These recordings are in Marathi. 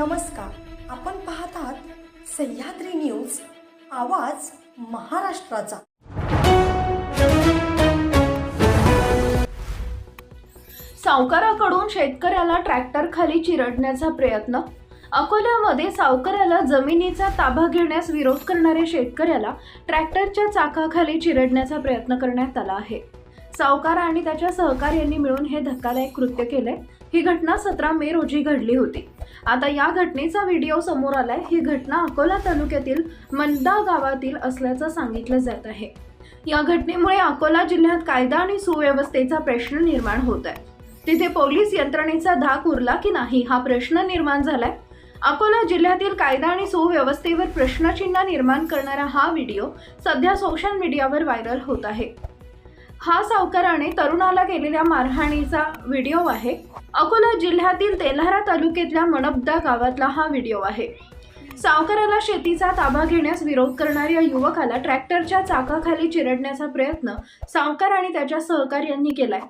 नमस्कार. आपण पाहत आहात सह्याद्री न्यूज आवाज महाराष्ट्राचा. सावकाराकडून शेतकऱ्याला ट्रॅक्टर खाली चिरडण्याचा प्रयत्न. अकोल्यामध्ये सावकाराला जमिनीचा ताबा घेण्यास विरोध करणाऱ्या शेतकऱ्याला ट्रॅक्टरच्या चाकाखाली चिरडण्याचा प्रयत्न करण्यात आला आहे. सावकार आणि त्याच्या सहकार्यांनी मिळून हे धक्कादायक कृत्य केले ही घटना सतरा मे रोजी घडली होती. आता या घटनेचा व्हिडिओ समोर आलाय. ही घटना अकोला तालुक्यातील मंदा गावातील असल्याचं सांगितलं जात आहे. या घटनेमुळे अकोला जिल्ह्यात कायदा आणि सुव्यवस्थेचा प्रश्न निर्माण होत आहे. तिथे पोलीस यंत्रणेचा धाक उरला की नाही हा प्रश्न निर्माण झालाय. अकोला जिल्ह्यातील कायदा आणि सुव्यवस्थेवर प्रश्नचिन्ह निर्माण करणारा हा व्हिडिओ सध्या सोशल मीडियावर व्हायरल होत आहे. हा सावकाराने तरुणाला केलेल्या मारहाणीचा व्हिडिओ आहे. अकोला जिल्ह्यातील तेल्हारा तालुक्यातल्या मणबदा गावातला हा व्हिडिओ आहे. सावकाराला शेतीचा ताबा घेण्यास विरोध करणाऱ्या युवकाला ट्रॅक्टरच्या चाकाखाली चिरडण्याचा प्रयत्न सावकार आणि त्याच्या सहकार्यांनी केलाय.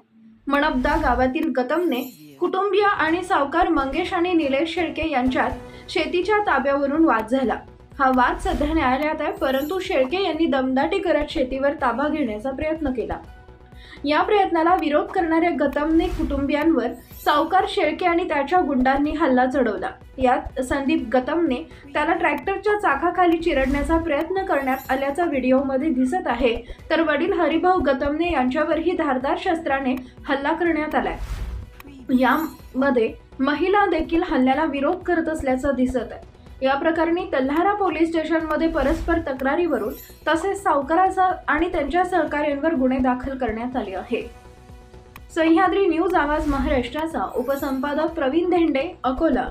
मणबदा गावातील गतमने कुटुंबीय आणि सावकार मंगेश आणि निलेश शेळके यांच्यात शेतीच्या ताब्यावरून वाद झाला. हा वाद सध्या न्यायालयात आहे परंतु शेळके यांनी दमदाटी करत शेतीवर ताबा घेण्याचा प्रयत्न केला. या प्रयत्नाला विरोध करणाऱ्या गतमने कुटुंबियांवर सावकार शेळके आणि त्याच्या गुंडांनी हल्ला चढवला. यात संदीप गतमने त्याला ट्रॅक्टरच्या चाकाखाली चिरडण्याचा प्रयत्न करण्यात आल्याचा व्हिडिओमध्ये दिसत आहे. तर वडील हरिभाऊ गतमने यांच्यावरही धारदार शस्त्राने हल्ला करण्यात आलाय. यामध्ये महिला देखील हल्ल्याला विरोध करत असल्याचं दिसत आहे. या प्रकरणी तल्हारा पोलीस स्टेशनमध्ये परस्पर तक्रारीवरून तसेच सावकाराचा आणि त्यांच्या सहकार्यांवर गुन्हे दाखल करण्यात आले आहे सह्याद्री न्यूज आवाज महाराष्ट्राचा उपसंपादक प्रवीण धेंडे अकोला.